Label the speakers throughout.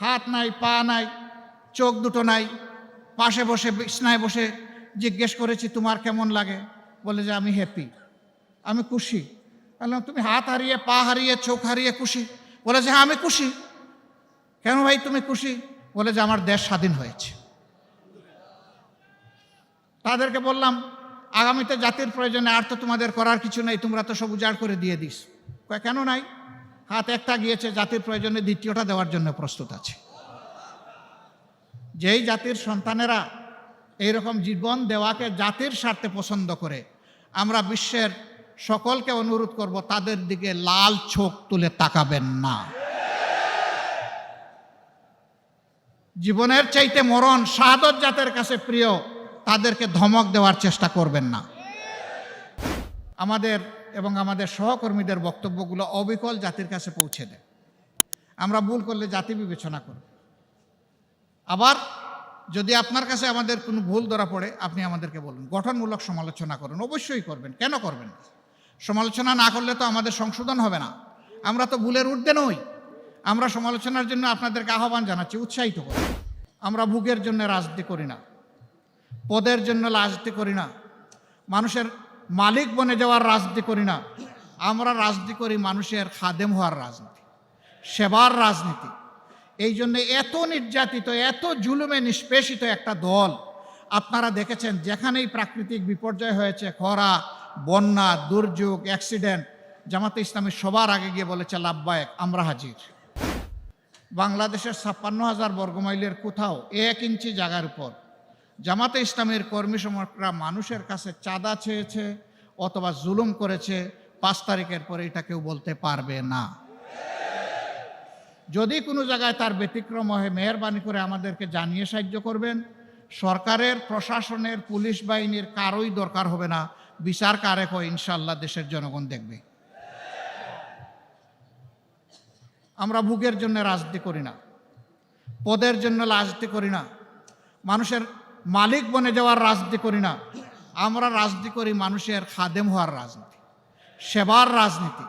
Speaker 1: হাত নাই, পা নাই, চোখ দুটো নাই, পাশে বসে, বিছনায় বসে জিজ্ঞেস করেছি, তোমার কেমন লাগে? বলে যে, আমি হ্যাপি আমি খুশি। বললাম, তুমি হাত হারিয়ে, পা হারিয়ে, চোখ হারিয়ে খুশি? বলে যে হ্যাঁ আমি খুশি। কেন ভাই তুমি খুশি? বলে যে, আমার দেশ স্বাধীন হয়েছে। তাদেরকে বললাম, আগামীতে জাতির প্রয়োজনে আর তো তোমাদের করার কিছু নেই, তোমরা তো সব উজাড় করে দিয়ে দিস। কেন নাই? হাত একটা গিয়েছে, জাতির প্রয়োজনে দ্বিতীয়টা দেওয়ার জন্য প্রস্তুত আছে। যেই জাতির সন্তানেরা এইরকম জীবন দেওয়াকে জাতির স্বার্থে পছন্দ করে, আমরা বিশ্বের সকলকে অনুরোধ করব, তাদের দিকে লাল চোখ তুলে তাকাবেন না। জীবনের চাইতে মরণ শাহাদত জাতের কাছে প্রিয়, তাদেরকে ধমক দেওয়ার চেষ্টা করবেন না। আমাদের এবং আমাদের সহকর্মীদের বক্তব্যগুলো অবিকল জাতির কাছে পৌঁছে দেয়। আমরা ভুল করলে জাতি বিবেচনা করবে। আবার যদি আপনার কাছে আমাদের কোনো ভুল ধরা পড়ে, আপনি আমাদেরকে বলুন। গঠনমূলক সমালোচনা করুন। অবশ্যই করবেন। কেন করবেন সমালোচনা না করলে তো আমাদের সংশোধন হবে না। আমরা তো ভুলের ঊর্ধ্বে নই। আমরা সমালোচনার জন্য আপনাদেরকে আহ্বান জানাচ্ছি, উৎসাহিত করি আমরা ভুগের জন্য রাজনীতি করি না। পদের জন্য রাজনীতি করি না। মানুষের মালিক বনে যাওয়ার রাজনীতি করি না। আমরা রাজনীতি করি মানুষের খাদেম হওয়ার রাজনীতি, সেবার রাজনীতি। এই জন্য এত নির্যাতিত, এত জুলুমে নিষ্পেষিত একটা দল, আপনারা দেখেছেন যেখানেই প্রাকৃতিক বিপর্যয় হয়েছে, খরা, বন্যা, দুর্যোগ, অ্যাক্সিডেন্ট, জামাতে ইসলামী সবার আগে গিয়ে বলেছে, লাভবায়ক, আমরা হাজির। বাংলাদেশের ছাপ্পান্ন হাজার বর্গমাইলের কোথাও এক ইঞ্চি জায়গার উপর জামাতে ইসলামের কর্মী সমর্থকরা মানুষের কাছে চাঁদা চেয়েছে অথবা জুলুম করেছে, পাঁচ তারিখের পরে এটা কেউ বলতে পারবে না। যদি কোনো জায়গায় তার ব্যতিক্রম হয়, মেহরবানি করে আমাদেরকে জানিয়ে সাহায্য করবেন। সরকারের, প্রশাসনের, পুলিশ বাহিনীর কারোই দরকার হবে না। বিচার কারেক হয় ইনশাল্লাহ দেশের জনগণ দেখবে। আমরা ভুগের জন্য রাজনীতি করি না। পদের জন্য রাজনীতি করি না। মানুষের মালিক বনে যাওয়ার রাজনীতি করি না। আমরা রাজনীতি করি মানুষের খাদেম হওয়ার রাজনীতি, সেবার রাজনীতি।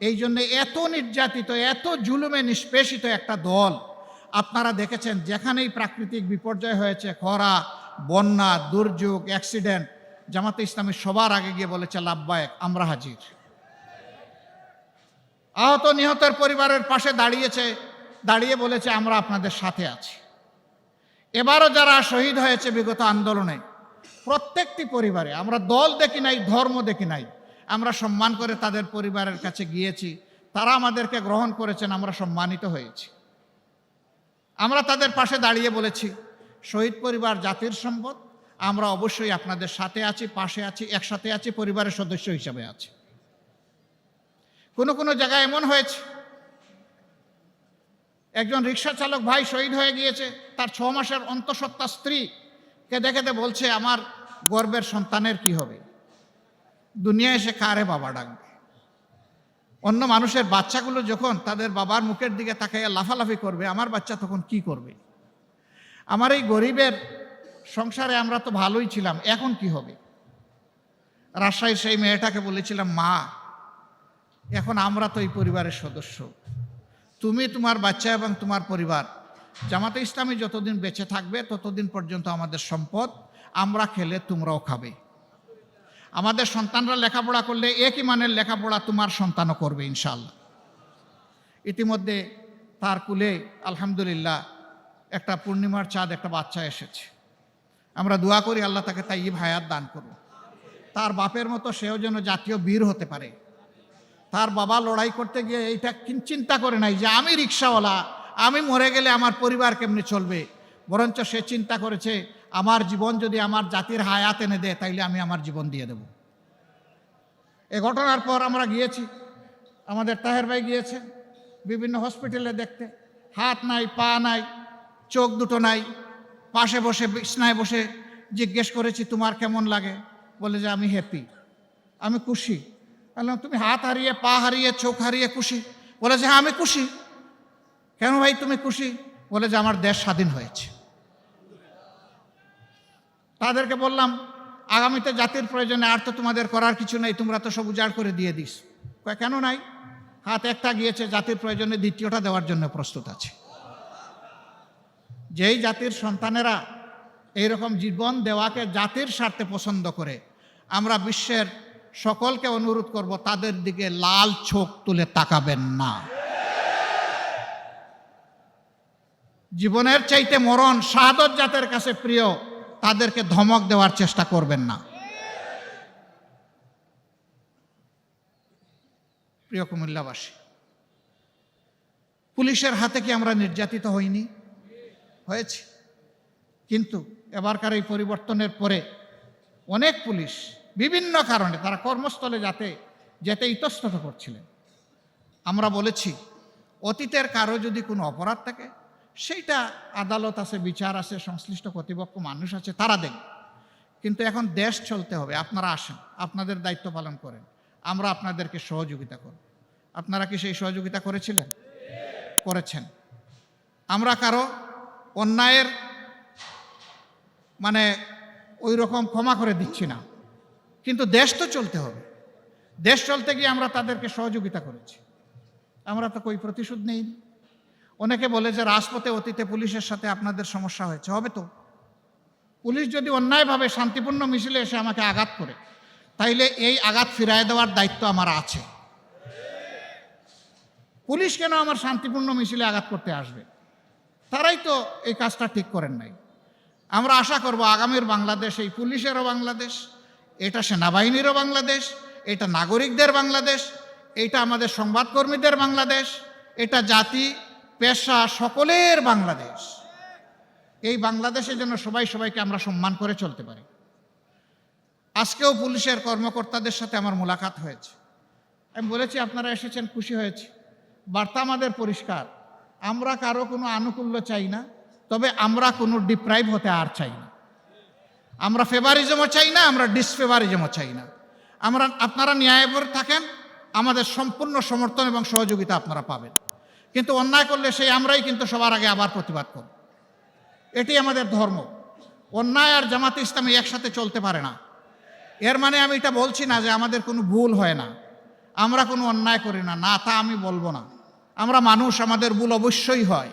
Speaker 1: এই জন্য এত নির্যাতিত, এত জুলুমে নিষ্পেষিত একটা দল, আপনারা দেখেছেন যেখানেই প্রাকৃতিক বিপর্যয় হয়েছে, খরা, বন্যা, দুর্যোগ, অ্যাক্সিডেন্ট, জামাতে ইসলামী সবার আগে গিয়ে বলেছে, লাভবায়ক, আমরা হাজির। আহত নিহতের পরিবারের পাশে দাঁড়িয়েছে, দাঁড়িয়ে বলেছে, আমরা আপনাদের সাথে আছি। এবারও যারা শহীদ হয়েছে বিগত আন্দোলনে, প্রত্যেকটি পরিবারে, আমরা দল দেখি নাই, ধর্ম দেখি নাই, আমরা সম্মান করে তাদের পরিবারের কাছে গিয়েছি, তারা আমাদেরকে গ্রহণ করেছেন, আমরা সম্মানিত হয়েছি। আমরা তাদের পাশে দাঁড়িয়ে বলেছি, শহীদ পরিবার জাতির সম্পদ, আমরা অবশ্যই আপনাদের সাথে আছি, পাশে আছি, একসাথে আছি, পরিবারের সদস্য হিসাবে আছি। কোনো কোনো জায়গায় এমন হয়েছে, একজন রিক্সা চালক ভাই শহীদ হয়ে গিয়েছে তার ছ মাসের অন্তঃসত্ত্বা স্ত্রীকে দেখেতে বলছে, আমার গর্বের সন্তানের কি হবে? দুনিয়ায় এসে কারে বাবা ডাকবে? অন্য মানুষের বাচ্চাগুলো যখন তাদের বাবার মুখের দিকে তাকাইয়া লাফালাফি করবে, আমার বাচ্চা তখন কি করবে? আমার এই গরিবের সংসারে আমরা তো ভালোই ছিলাম, এখন কি হবে? রাজশাহীর সেই মেয়েটাকে বলেছিলাম, মা, এখন আমরা তো এই পরিবারের সদস্য। তুমি তোমার বাচ্চা এবং তোমার পরিবার জামাতে ইসলামী যতদিন বেঁচে থাকবে, ততদিন পর্যন্ত আমাদের সম্পদ আমরা খেলে তোমরাও খাবে। আমাদের সন্তানরা লেখাপড়া করলে একই মানের লেখাপড়া তোমার সন্তানও করবে ইনশাল্লাহ ইতিমধ্যে তার কুলে আলহামদুলিল্লাহ একটা পূর্ণিমার চাঁদ একটা বাচ্চা এসেছে। আমরা দোয়া করি আল্লাহ তাকে তাই হায়াত দান করুন তার বাপের মতো সেও যেন জাতীয় বীর হতে পারে। তার বাবা লড়াই করতে গিয়ে এইটা চিন্তা করে নাই যে আমি রিক্সাওয়ালা আমি মরে গেলে আমার পরিবার কেমনি চলবে? বরঞ্চ সে চিন্তা করেছে, আমার জীবন যদি আমার জাতির হায়াত এনে দেয়, তাইলে আমি আমার জীবন দিয়ে দেব। এ ঘটনার পর আমরা গিয়েছি। আমাদের তাহের ভাই গিয়েছে, বিভিন্ন হসপিটালে দেখতে। হাত নাই, পা নাই, চোখ দুটো নাই। পাশে বসে, বিছনায় বসে জিজ্ঞেস করেছি, তোমার কেমন লাগে? বলে যে, আমি হ্যাপি আমি খুশি। বললাম, তুমি হাত হারিয়ে, পা হারিয়ে, চোখ হারিয়ে খুশি? বলে যে হ্যাঁ আমি খুশি। কেন ভাই তুমি খুশি? বলে যে আমার দেশ স্বাধীন হয়েছে। তাদেরকে বললাম, আগামীতে জাতির প্রয়োজনে আর তো তোমাদের করার কিছু নেই, তোমরা তো সব উজাড় করে দিয়ে দিস। কেন নাই? হাত একটা গিয়েছে, জাতির প্রয়োজনে দ্বিতীয়টা দেওয়ার জন্য প্রস্তুত আছে। যেই জাতির সন্তানেরা এইরকম জীবন দেওয়াকে জাতির স্বার্থে পছন্দ করে, আমরা বিশ্বের সকলকে অনুরোধ করব, তাদের দিকে লাল চোখ তুলে তাকাবেন না। জীবনের চাইতে মরণ শাহাদত জাতের কাছে প্রিয়, তাদেরকে ধমক দেওয়ার চেষ্টা করবেন না। প্রিয় কুমিল্লাবাসী, পুলিশের হাতে কি আমরা নির্যাতিত হইনি? হয়েছে। কিন্তু এবারকার এই পরিবর্তনের পরে অনেক পুলিশ বিভিন্ন কারণে তারা কর্মস্থলে যাতে, যেতে ইতস্তত করছিলেন। আমরা বলেছি, অতীতের কারও যদি কোনো অপরাধ থাকে সেইটা আদালত আছে, বিচার আছে, সংশ্লিষ্ট কর্তৃপক্ষ, মানুষ আছে, তারা দেন কিন্তু এখন দেশ চলতে হবে, আপনারা আসেন, আপনাদের দায়িত্ব পালন করেন, আমরা আপনাদেরকে সহযোগিতা করব। আপনারা কি সেই সহযোগিতা করেছিলেন? করেছেন। আমরা কারও অন্যায়ের মানে ওই রকম ক্ষমা করে দিচ্ছি না, কিন্তু দেশ তো চলতে হবে। দেশ চলতে গিয়ে আমরা তাদেরকে সহযোগিতা করেছি। আমরা তো কই প্রতিশোধ নেই অনেকে বলে যে রাজপথে অতীতে পুলিশের সাথে আপনাদের সমস্যা হয়েছে। হবে তো। পুলিশ যদি অন্যায়ভাবে শান্তিপূর্ণ মিছিলে এসে আমাকে আঘাত করে, তাইলে এই আঘাত ফিরায় দেওয়ার দায়িত্ব আমার আছে। পুলিশ কেন আমার শান্তিপূর্ণ মিছিলে আঘাত করতে আসবে? তারাই তো এই কাজটা ঠিক করেন নাই। আমরা আশা করব আগামীর বাংলাদেশ এই পুলিশেরও বাংলাদেশ, এটা সেনাবাহিনীরও বাংলাদেশ, এটা নাগরিকদের বাংলাদেশ, এটা আমাদের সংবাদকর্মীদের বাংলাদেশ, এটা জাতি পেশা সকলের বাংলাদেশ। এই বাংলাদেশের জন্য সবাই সবাইকে আমরা সম্মান করে চলতে পারি। আজকেও পুলিশের কর্মকর্তাদের সাথে আমার মোলাকাত হয়েছে। আমি বলেছি, আপনারা এসেছেন, খুশি হয়েছে। বার্তা আমাদের পরিষ্কার। আমরা কারও কোনো আনুকূল্য চাই না, তবে আমরা কোনো ডিপ্রাইভ হতে আর চাই না। আমরা ফেভারিজমও চাই না, আমরা ডিসফেভারিজমও চাই না। আমরা, আপনারা ন্যায়বর থাকেন, আমাদের সম্পূর্ণ সমর্থন এবং সহযোগিতা আপনারা পাবেন। কিন্তু অন্যায় করলে সেই আমরাই কিন্তু সবার আগে আবার প্রতিবাদ করব। এটি আমাদের ধর্ম। অন্যায় আর জামাত ইসলামী একসাথে চলতে পারে না। এর মানে আমি এটা বলছি না যে আমাদের কোনো ভুল হয় না। আমরা কোনো অন্যায় করি না। না, তা আমি বলব না। আমরা মানুষ, আমাদের ভুল অবশ্যই হয়।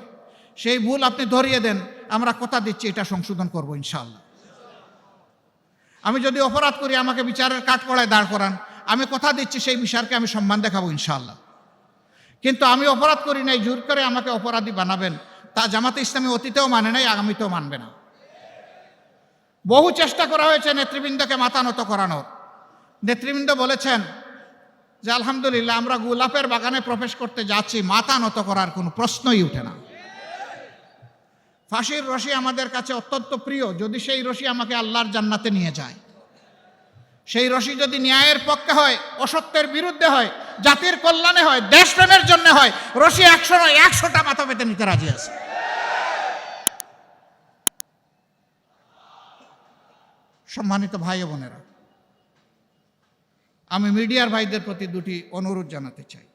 Speaker 1: সেই ভুল আপনি ধরিয়ে দেন, আমরা কথা দিচ্ছি, এটা সংশোধন করব ইনশাল্লাহ আমি যদি অপরাধ করি, আমাকে বিচারের কাঠ কাঠকড়ায় দাঁড় করান, আমি কথা দিচ্ছি, সেই বিচারকে আমি সম্মান দেখাবো ইনশাল্লাহ কিন্তু আমি অপরাধ করি নাই, জোর করে আমাকে অপরাধী বানাবেন। তা জামাতে ইসলামী অতীতেও মানে নাই, আগামীতেও মানবে না। বহু চেষ্টা করা হয়েছে নেতৃবৃন্দকে মাথা নত করানোর। নেতৃবৃন্দ বলেছেন যে, আলহামদুলিল্লাহ, আমরা গোলাপের বাগানে প্রবেশ করতে যাচ্ছি, মাথা নত করার কোনো প্রশ্নই উঠে না। ফাঁসির রশি আমাদের কাছে অত্যন্ত প্রিয়। যদি সেই রশি আমাকে আল্লাহর জান্নাতে নিয়ে যায় সেই রশি যদি ন্যায়ের পক্ষে হয়, অসত্যের বিরুদ্ধে হয়, জাতির কল্যাণে হয় দেশপ্রেমের জন্য হয়, রশি একশো নয়, একশোটা মাথা পেতে নিতে রাজি আছে। সম্মানিত ভাই বোনেরা, আমি মিডিয়ার ভাইদের প্রতি দুটি অনুরোধ জানাতে চাই।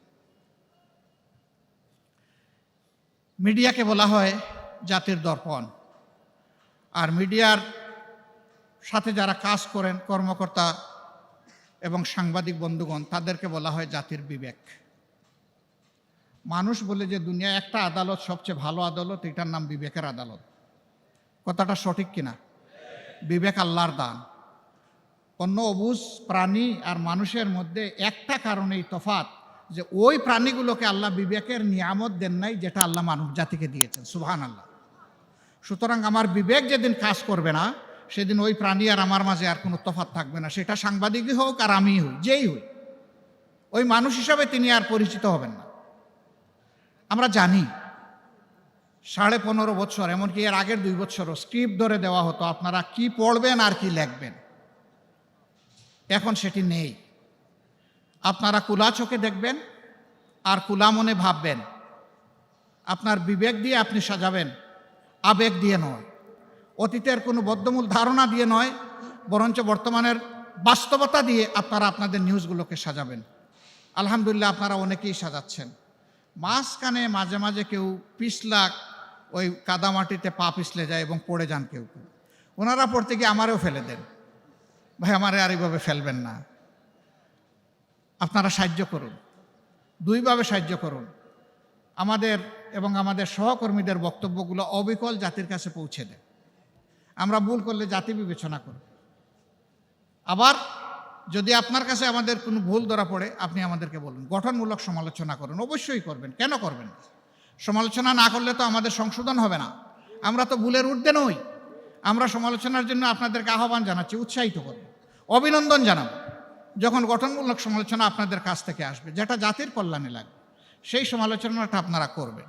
Speaker 1: মিডিয়াকে বলা হয় জাতির দর্পণ, আর মিডিয়ার সাথে যারা কাজ করেন, কর্মকর্তা এবং সাংবাদিক বন্ধুগণ, তাদেরকে বলা হয় জাতির বিবেক। মানুষ বলে যে দুনিয়া একটা আদালত, সবচেয়ে ভালো আদালত, এটার নাম বিবেকের আদালত। কথাটা সঠিক কিনা? বিবেক আল্লাহর দান। অন্য অবুজ প্রাণী আর মানুষের মধ্যে একটা কারণেই তফাত যে ওই প্রাণীগুলোকে আল্লাহ বিবেকের নিয়ামত দেন নাই, যেটা আল্লাহ মানব জাতিকে দিয়েছেন। সুবহান আল্লাহ সুতরাং আমার বিবেক যেদিন কাজ করবে না সেদিন ওই প্রাণী আর আমার মাঝে আর কোনো তফাত থাকবে না। সেটা সাংবাদিকই হোক আর আমি হই, যেই হই। ওই মানুষ হিসাবে তিনি আর পরিচিত হবেন না। আমরা জানি সাড়ে পনেরো বছর, এমনকি এর আগের দুই বছরও স্ক্রিপ্ট ধরে দেওয়া হতো আপনারা কি পড়বেন আর কি লিখবেন। এখন সেটি নেই। আপনারা কুলা চোখে দেখবেন আর কুলা মনে ভাববেন। আপনার বিবেক দিয়ে আপনি সাজাবেন, আবেগ দিয়ে নয়। অতীতের কোনো বদ্ধমূল ধারণা দিয়ে নয়, বরঞ্চ বর্তমানের বাস্তবতা দিয়ে আপনারা আপনাদের নিউজগুলোকে সাজাবেন। আলহামদুলিল্লাহ আপনারা অনেকেই সাজাচ্ছেন। মাঝখানে মাঝে মাঝে কেউ পিছলাক ওই কাদামাটিতে পা পিছলে যায় এবং পড়ে যান কেউ কেউ। ওনারা পড়তে গিয়ে আমারেও ফেলে দেন। ভাই, আমারে আর এইভাবে ফেলবেন না। আপনারা সাহায্য করুন। দুইভাবে সাহায্য করুন। আমাদের এবং আমাদের সহকর্মীদের বক্তব্যগুলো অবিকল জাতির কাছে পৌঁছে দেন। আমরা ভুল করলে জাতি বিবেচনা করবে। আবার যদি আপনার কাছে আমাদের কোনো ভুল ধরা পড়ে, আপনি আমাদেরকে বলুন। গঠনমূলক সমালোচনা করুন। অবশ্যই করবেন। কেন করবেন সমালোচনা না করলে তো আমাদের সংশোধন হবে না। আমরা তো ভুলের ঊর্ধ্বে নই। আমরা সমালোচনার জন্য আপনাদেরকে আহ্বান জানাচ্ছি, উৎসাহিত করব অভিনন্দন জানাব। যখন গঠনমূলক সমালোচনা আপনাদের কাছ থেকে আসবে, যেটা জাতির কল্যাণে লাগবে, সেই সমালোচনাটা আপনারা করবেন।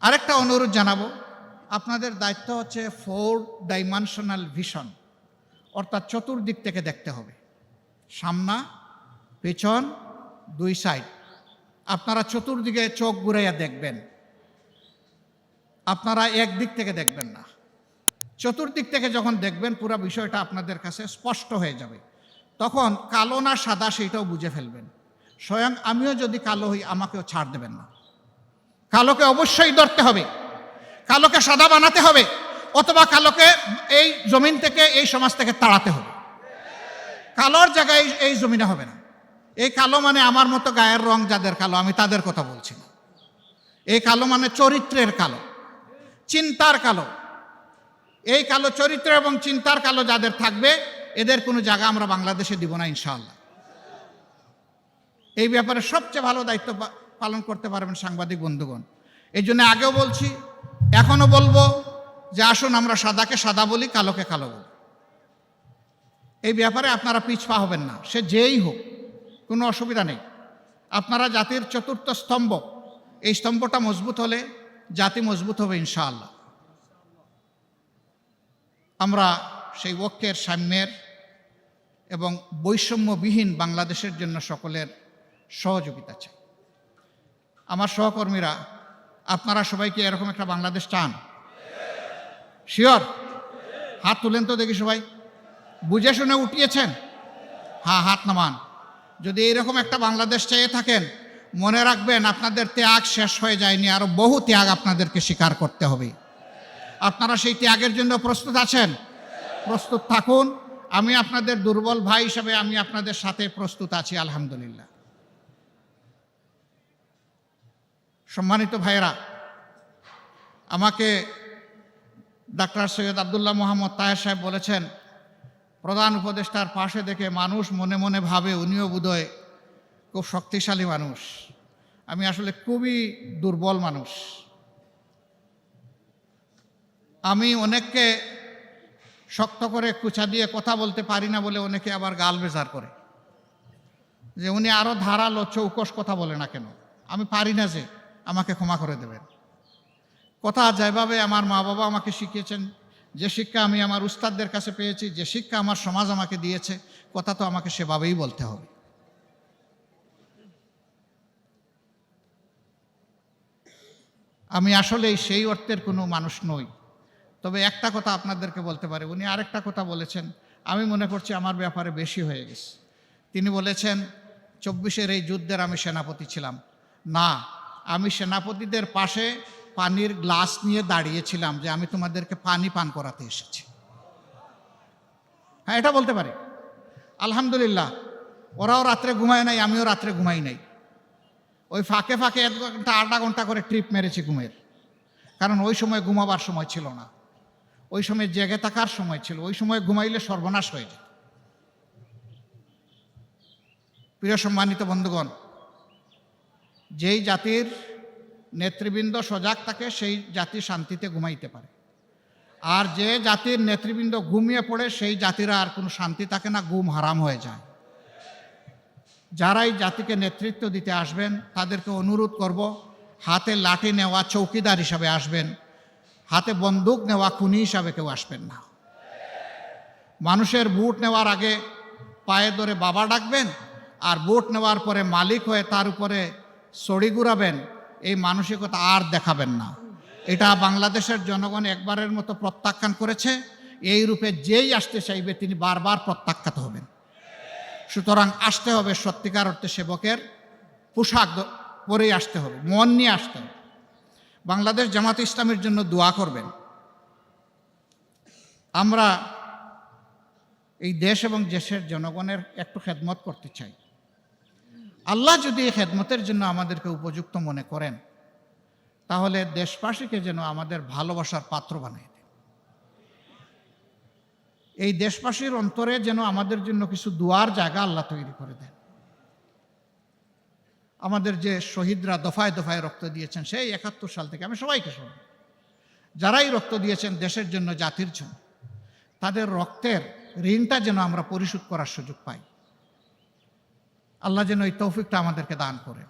Speaker 1: আরেকটা অনুরোধ জানাব আপনাদের দায়িত্ব হচ্ছে ফোর ডাইমেনশনাল ভিশন, অর্থাৎ চতুর্দিক থেকে দেখতে হবে। সামনা, পেছন, দুই সাইড। আপনারা চতুর্দিকে চোখ ঘুরাইয়া দেখবেন। আপনারা একদিক থেকে দেখবেন না। চতুর্দিক থেকে যখন দেখবেন, পুরো বিষয়টা আপনাদের কাছে স্পষ্ট হয়ে যাবে। তখন কালো না সাদা সেইটাও বুঝে ফেলবেন। স্বয়ং আমিও যদি কালো হই, আমাকেও ছাড় দেবেন না। কালোকে অবশ্যই ধরতে হবে। কালোকে সাদা বানাতে হবে অথবা কালোকে এই জমিন থেকে, এই সমাজ থেকে তাড়াতে হবে। কালোর জায়গায় এই- জমিনে হবে না। এই কালো মানে আমার মতো গায়ের রং যাদের কালো, আমি তাদের কথা বলছি না। এই কালো মানে চরিত্রের কালো, চিন্তার কালো। এই কালো চরিত্র এবং চিন্তার কালো যাদের থাকবে, এদের কোনো জায়গা আমরা বাংলাদেশে দিব না ইনশাআল্লাহ। এই ব্যাপারে সবচেয়ে ভালো দায়িত্ব পালন করতে পারবেন সাংবাদিক বন্ধুগণ। এই জন্য আগেও বলছি এখনও বলব যে আসুন আমরা সাদাকে সাদা বলি, কালোকে কালো বলি। এই ব্যাপারে আপনারা পিছপা হবেন না, সে যেই হোক, কোনো অসুবিধা নেই। আপনারা জাতির চতুর্থ স্তম্ভ, এই স্তম্ভটা মজবুত হলে জাতি মজবুত হবে ইনশাআল্লাহ। আমরা সেই ঐক্যের সাম্যের এবং বৈষম্যবিহীন বাংলাদেশের জন্য সকলের সহযোগিতা চাই। আমার সহকর্মীরা আপনারা সবাই কি এরকম একটা বাংলাদেশ চান? শিওর হাত তুলেন তো দেখি সবাই। বুঝে শুনে উঠিয়েছেন? হ্যাঁ হাত নামান। যদি এরকম একটা বাংলাদেশ চেয়ে থাকেন, মনে রাখবেন আপনাদের ত্যাগ শেষ হয়ে যায়নি, আরও বহু ত্যাগ আপনাদেরকে স্বীকার করতে হবে। আপনারা সেই ত্যাগের জন্য প্রস্তুত আছেন? প্রস্তুত থাকুন। আমি আপনাদের দুর্বল ভাই হিসাবে আমি আপনাদের সাথে প্রস্তুত আছি, আলহামদুলিল্লাহ। সম্মানিত ভাইয়েরা, আমাকে ডাক্তার সৈয়দ আবদুল্লাহ মোহাম্মদ তাহের সাহেব বলেছেন, প্রধান উপদেষ্টার পাশে দেখে মানুষ মনে মনে ভাবে উনিও বোধহয় খুব শক্তিশালী মানুষ। আমি আসলে খুবই দুর্বল মানুষ। আমি অনেককে শক্ত করে কুচা দিয়ে কথা বলতে পারি না বলে অনেকে আবার গাল বেজার করে। যে উনি আরও ধারালো, চৌকস কথা বলে না কেন? আমি পারি না যে আমাকে ক্ষমা করে দেবেন। কথা যেভাবে আমার মা বাবা আমাকে শিখিয়েছেন, যে শিক্ষা আমি আমার উস্তাদদের কাছে পেয়েছি, যে শিক্ষা আমার সমাজ আমাকে দিয়েছে, কথা তো আমাকে সেভাবেই বলতে হবে। আমি আসলে সেই অর্থের কোনো মানুষ নই। তবে একটা কথা আপনাদেরকে বলতে পারে, উনি আরেকটা কথা বলেছেন, আমি মনে করছি আমার ব্যাপারে বেশি হয়ে গেছে। তিনি বলেছেন, চব্বিশের এই যুদ্ধের আমি সেনাপতি ছিলাম। না আমি সেনাপতিদের পাশে পানির গ্লাস নিয়ে দাঁড়িয়েছিলাম যে আমি তোমাদেরকে পানি পান করাতে এসেছি। হ্যাঁ এটা বলতে পারি। আলহামদুলিল্লাহ, ওরাও রাত্রে ঘুমায় নাই, আমিও রাত্রে ঘুমাই নাই। ওই ফাঁকে ফাঁকে এক ঘণ্টা, আধা ঘণ্টা করে ট্রিপ মেরেছি ঘুমের। কারণ ওই সময় ঘুমাবার সময় ছিল না। ওই সময় জেগে থাকার সময় ছিল। ওই সময় ঘুমাইলে সর্বনাশ হয়ে যেত। প্রিয় সম্মানিত বন্ধুগণ যেই জাতির নেতৃবৃন্দ সজাগ থাকে, সেই জাতি শান্তিতে ঘুমাইতে পারে। আর যে জাতির নেতৃবৃন্দ ঘুমিয়ে পড়ে, সেই জাতিরা আর কোনো শান্তি থাকে না, ঘুম হারাম হয়ে যায়। যারাই জাতিকে নেতৃত্ব দিতে আসবেন, তাদেরকে অনুরোধ করব, হাতে লাঠি নেওয়া চৌকিদার হিসাবে আসবেন, হাতে বন্দুক নেওয়া খুনি হিসাবে কেউ আসবেন না। মানুষের বুট নেওয়ার আগে পায়ে ধরে বাবা ডাকবেন, আর বুট নেওয়ার পরে মালিক হয়ে তার উপরে সড়ি ঘুরাবেন, এই মানসিকতা আর দেখাবেন না। এটা বাংলাদেশের জনগণ একবারের মতো প্রত্যাখ্যান করেছে, এই রূপে যেই আসতে চাইবে তিনি বারবার প্রত্যাখ্যাত হবেন। সুতরাং আসতে হবে সত্যিকার অর্থে সেবকের পোশাক পরেই আসতে হবে, মন নিয়ে আসতে হবে। বাংলাদেশ জামাত ইসলামের জন্য দোয়া করবেন। আমরা এই দেশ এবং দেশের জনগণের একটু খেদমত করতে চাই। আল্লাহ যদি এই খেদমতের জন্য আমাদেরকে উপযুক্ত মনে করেন, তাহলে দেশবাসীকে যেন আমাদের ভালোবাসার পাত্র বানিয়ে দেয় এই দেশবাসীর অন্তরে যেন আমাদের জন্য কিছু দুয়ার জায়গা আল্লাহ তৈরি করে দেন। আমাদের যে শহীদরা দফায় দফায় রক্ত দিয়েছেন, সেই একাত্তর সাল থেকে আমি সবাইকে শুনি যারাই রক্ত দিয়েছেন দেশের জন্য, জাতির জন্য, তাদের রক্তের ঋণটা যেন আমরা পরিশোধ করার সুযোগ পাই। আল্লাহ যেন এই তৌফিকটা আমাদেরকে দান করে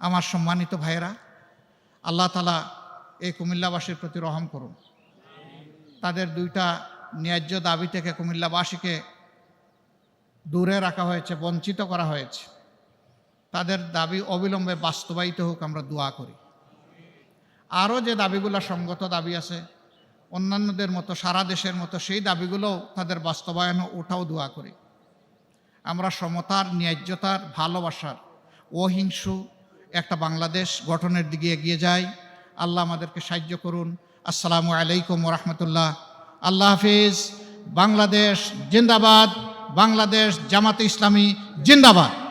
Speaker 1: আমার সম্মানিত ভাইয়েরা, আল্লাহ তালা এই কুমিল্লাবাসীর প্রতি রহম করুন। তাদের দুইটা ন্যায্য দাবি থেকে কুমিল্লাবাসীকে দূরে রাখা হয়েছে, বঞ্চিত করা হয়েছে। তাদের দাবি অবিলম্বে বাস্তবায়িত হোক, আমরা দোয়া করি। আরও যে দাবিগুলো সঙ্গত দাবি আছে, অন্যান্যদের মতো সারা দেশের মতো সেই দাবিগুলো তাদের বাস্তবায়ন ওঠাও দোয়া করি। আমরা সমতার, ন্যায্যতার, ভালোবাসার অহিংসু একটা বাংলাদেশ গঠনের দিকে এগিয়ে যাই। আল্লাহ আমাদেরকে সাহায্য করুন। আসসালামু আলাইকুম রহমতুল্লাহ। আল্লাহ হাফিজ। বাংলাদেশ জিন্দাবাদ। বাংলাদেশ জামাতে ইসলামী জিন্দাবাদ।